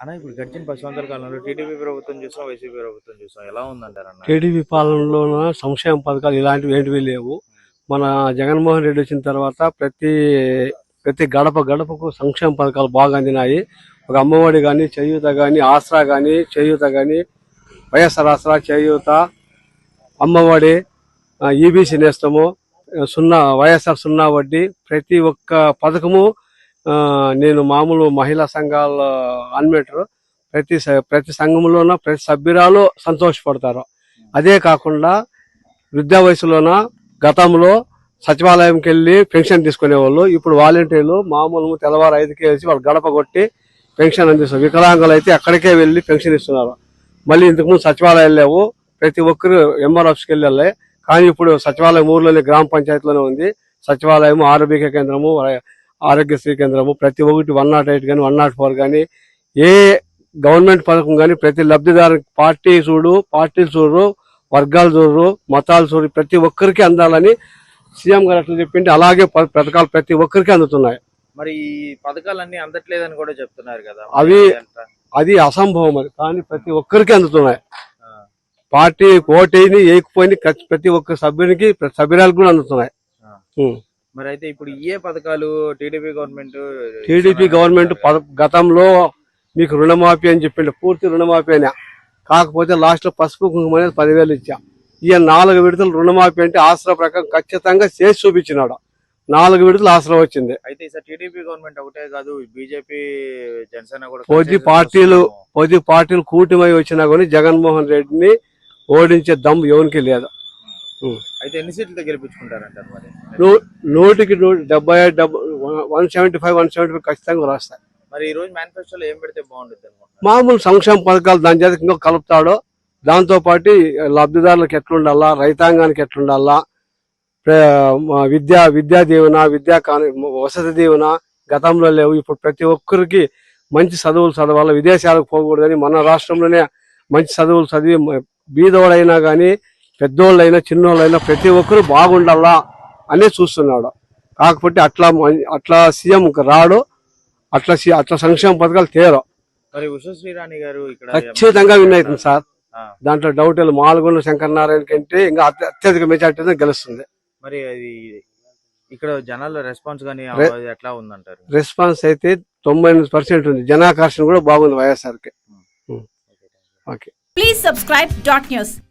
అన్న ఇప్పుడు గడిచిన పది సంవత్సరాల కాలంలో టీడీపీ ప్రభుత్వం చూసాం వైసీపీ ప్రభుత్వం చూసాం ఎలా ఉందంటారు అన్న? టీడీపీ పాలనలోన సంక్షేమ పథకాలు ఇలాంటివి ఏంటివి లేవు. మన జగన్మోహన్ రెడ్డి వచ్చిన తర్వాత ప్రతి ప్రతి గడప గడపకు సంక్షేమ పథకాలు బాగా అందినాయి. ఒక అమ్మఒడి కానీ చేయూత కానీ ఆసరా కానీ చేయూత కానీ వైఎస్ఆర్ ఆసరా చేయూత అమ్మఒడి ఈబీసీ నేస్తము సున్నా వైఎస్ఆర్ సున్నా వడ్డీ ప్రతి ఒక్క పథకము నేను మామూలు మహిళా సంఘాల అన్మేటర్ ప్రతి ప్రతి సంఘంలోన ప్రతి సభ్యురాలు సంతోషపడతారు. అదే కాకుండా వృద్ధా వయసులోన గతంలో సచివాలయంకి వెళ్ళి పెన్షన్ తీసుకునేవాళ్ళు. ఇప్పుడు వాలంటీర్లు మామూలు తెల్లవారు ఐదుకే వెళ్ళి వాళ్ళు గడప కొట్టి పెన్షన్ అందిస్తారు. వికలాంగులు అయితే అక్కడికే వెళ్ళి పెన్షన్ ఇస్తున్నారు. మళ్ళీ ఇంతకుముందు సచివాలయాలు లేవు. ప్రతి ఒక్కరు ఎంఆర్ ఆఫీస్కి వెళ్ళాలి కానీ ఇప్పుడు సచివాలయం ఊర్లోనే గ్రామ పంచాయతీలోనే ఉంది. సచివాలయం ఆరోగ్య కేంద్రము ఆరోగ్యశ్రీ కేంద్రము ప్రతి ఒక్కటి వన్ నాట్ ఎయిట్ కానీ వన్ నాట్ ఫోర్ కానీ ఏ గవర్నమెంట్ పథకం కానీ ప్రతి లబ్ధిదారు పార్టీ చూడు పార్టీలు చూడు వర్గాలు చూడరు మతాలు చూడు ప్రతి ఒక్కరికి అందాలని సీఎం గారు అట్లా చెప్పింటే అలాగే పథకాలు ప్రతి ఒక్కరికి అందుతున్నాయి. మరి ఈ పథకాలన్నీ అందట్లేదని కూడా చెప్తున్నారు కదా. అవి-? అది అసంభవం అది కానీ ప్రతి ఒక్కరికి అందుతున్నాయి. పార్టీ ఓటేని ఖచ్చి- ప్రతి ఒక్క సభ్యునికి ప్రతి సభ్యురాలకు కూడా అందుతున్నాయి. మరి అయితే ఇప్పుడు ఏ పథకాలు టీడీపీ గవర్నమెంట్ టీడీపీ గవర్నమెంట్ పద- గతంలో మీకు రుణమాఫీ అని చెప్పిండు పూర్తి రుణమాఫీ అని కాకపోతే లాస్ట్లో పసుపు కుంకుమ అనేది పదివేలు ఇచ్చా. ఈయన నాలుగు విడతలు రుణమాఫీ అంటే ఆసరా ప్రకారం ఖచ్చితంగా చేసి చూపించినాడు. నాలుగు విడతలు ఆసరా వచ్చింది. అయితే ఈసారి టీడీపీ గవర్నమెంట్ ఒకటే కాదు బీజేపీ జనసేన కూడా కలిసి పార్టీలు. కొద్ది పార్టీలు కూటమి వచ్చినా కానీ జగన్మోహన్ రెడ్డిని ఓడించే దమ్ము ఎవరికి లేదు. అయితే ఎన్ని సీట్లతో గెలిపించుకుంటారంటారు మరి? నూ- నూటికి నూటి డెబ్బై one seventy five one seventy five ఖచ్చితంగా రాస్తాయి. మరి ఈ రోజు మేనిఫెస్టోలో ఏం పెడితే బాగుంటుంది మామూలు సంక్షేమ పథకాలు దాని చేత ఇంకా కలుపుతాడు దాంతో పాటు లబ్ధిదారులకు ఎట్లుండాలా రైతాంగానికి ఎట్లుండాలా విద్యా విద్యా దీవెన విద్యా కాను వసతి దీవెన గతంలో లేవు. ఇప్పుడు ప్రతి ఒక్కరికి మంచి చదువులు చదవాలి. విదేశాలకు పోకూడదని మన రాష్ట్రంలోనే మంచి చదువులు చదివి బీదోడైనా కానీ పెద్దోళ్ళైనా చిన్నోళ్ళైనా ప్రతి ఒక్కరు బాగుండాలా అనే చూస్తున్నాడు. కాకపోతే అట్లా అట్లా సీఎం రాడు అట్లా సి- అట్లా సంక్షేమ పథకాలు తేరు. మరి ఉషా శ్రీరాణి గారు ఇక్కడ ఖచ్చితంగా విన్ అవుతుంది సార్. దాంట్లో డౌట్ మాల్గొండ శంకర్ నారాయణ కంటే ఇంకా అత్య- అత్యధిక మెజార్టీతో గెలుస్తుంది. మరి అది ఇక్కడ జనాల రెస్పాన్స్ అది ఎట్లా ఉందంటారు? రెస్పాన్స్ అయితే తొంభై ఎనిమిది పర్సెంట్ ఉంది. జనాకర్షణ కూడా బాగుంది వైఎస్ఆర్కి. Okay. Please subscribe dot news.